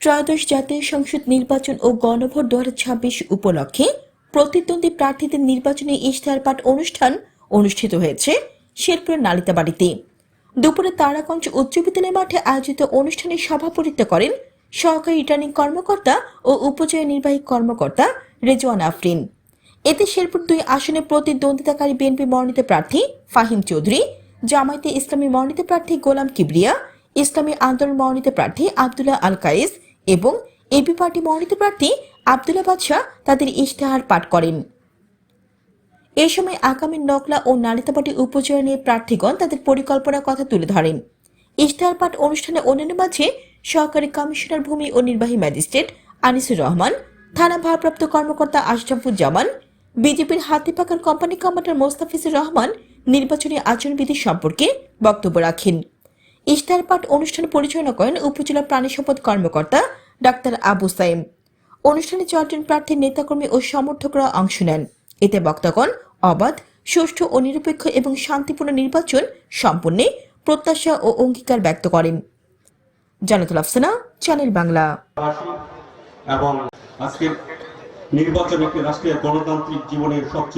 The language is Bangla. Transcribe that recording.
ত্রয়োদশ জাতীয় সংসদ নির্বাচন ও গণভোট দু ছাব্বিশ উপলক্ষে প্রতিদ্বন্দ্বী প্রার্থীদের নির্বাচনী ইশতেহার পাঠ অনুষ্ঠান অনুষ্ঠিত হয়েছে শেরপুরের নালিতাবাড়িতে। দুপুরে তারাগঞ্জ উচ্চ বিদ্যালয় মাঠে আয়োজিত অনুষ্ঠানে সভাপতিত্ব করেন সহকারী রিটার্নিং কর্মকর্তা ও উপজেলা নির্বাহী কর্মকর্তা রেজওয়ান আফরিন। এতে শেরপুর দুই আসনে প্রতিদ্বন্দ্বিতাকারী বিএনপি মনোনীত প্রার্থী ফাহিম চৌধুরী, জামায়াতে ইসলামী মনোনীত প্রার্থী গোলাম কিবরিয়া, ইসলামী আন্দোলন মনোনীত প্রার্থী আবদুল্লাহ আল কায়েস এবং এবি পার্টি মনোনীত প্রার্থী আবদুল্লাহ বাদশাহ তাদের ইশতেহার পাঠ করেন। এ সময় আগামী নকলা ও নালিতাবাটি উপজেলা নিয়ে প্রার্থীগণ তাদের পরিকল্পনার কথা তুলে ধরেন। ইশতেহার পাঠ অনুষ্ঠানে অন্যান্য মাঝে সহকারী কমিশনার ভূমি ও নির্বাহী ম্যাজিস্ট্রেট আনিসুর রহমান, থানা ভারপ্রাপ্ত কর্মকর্তা আশরাফুজ্জামান, বিজেপির হাতিপাকার কোম্পানি কমান্ডার মোস্তাফিজুর রহমান নির্বাচনী আচরণবিধি সম্পর্কে বক্তব্য রাখেন। ইশতেহার পাঠ অনুষ্ঠান পরিচালনা করেন উপজেলা প্রাণী সম্পদ কর্মকর্তা ডাক্তার আবু সাইম। অনুষ্ঠানে চারজন প্রার্থীর নেতাকর্মী ও সমর্থকরা অংশ নেন। এতে বক্তাগণ অবাধ, সুষ্ঠু ও নিরপেক্ষ এবং শান্তিপূর্ণ নির্বাচন সম্পন্নে প্রত্যাশা ও অঙ্গীকার ব্যক্ত করেন। জানাতুল আফসানা, চ্যানেল বাংলা। এবং আজকের নির্বাচন একটি রাষ্ট্রের গণতান্ত্রিক জীবনের সবচেয়ে